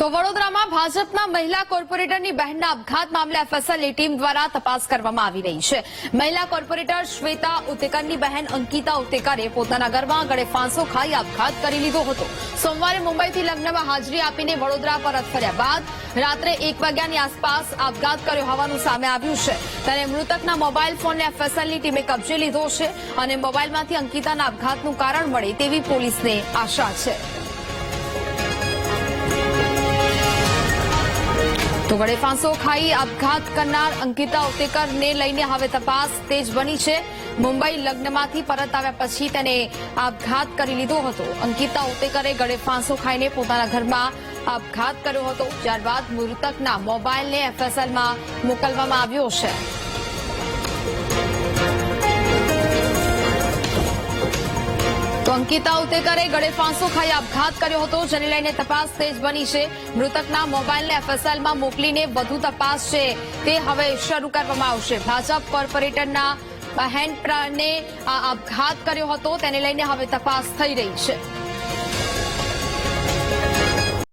તો વડોદરામાં ભાજપના મહિલા કોર્પોરેટરની બહેનના આપઘાત મામલે એફએસએલની ટીમ દ્વારા તપાસ કરવામાં આવી રહી છે. મહિલા કોર્પોરેટર શ્વેતા ઉતેકરની બહેન અંકિતા ઉતેકરે પોતાના ઘરમાં ગળે ફાંસો ખાઈ આપઘાત કરી લીધો હતો. સોમવારે મુંબઈથી લગ્નમાં હાજરી આપીને વડોદરા પરત ફર્યા બાદ રાત્રે એક વાગ્યાની આસપાસ આપઘાત કર્યો હોવાનું સામે આવ્યું છે. ત્યારે મૃતકના મોબાઈલ ફોનને એફએસએલની ટીમે કબજે લીધો છે અને મોબાઈલમાંથી અંકિતાના આપઘાતનું કારણ મળે તેવી પોલીસને આશા છે. તો વડે ફાંસો ખાઈ આપઘાત કરનાર અંકિતા ઉત્તેકરને લઈને હવે તપાસ તેજ બની છે. મુંબઈ લગ્નમાંથી પરત આવ્યા પછી તેને આપઘાત કરી લીધો હતો. અંકિતા ઉત્તેકરે ગળે ફાંસો ખાઈને પોતાના ઘરમાં આપઘાત કર્યો હતો. ત્યારબાદ મૃતકના મોબાઈલને એફએસએલમાં મોકલવામાં આવ્યો છે. અંકિતા ઉતેકરે ગળે ફાંસો ખાઈ આપઘાત કર્યો હતો, જેને લઈને તપાસ તેજ બની છે. મૃતકના મોબાઈલને એફએસએલમાં મોકલીને વધુ તપાસ છે. તે હવે શરૂ કરવામાં આવશે. ભાજપ કોર્પોરેટરના બહેન પ્રાણને આ આપઘાત કર્યો હતો, તેને લઈને હવે તપાસ થઈ રહી છે.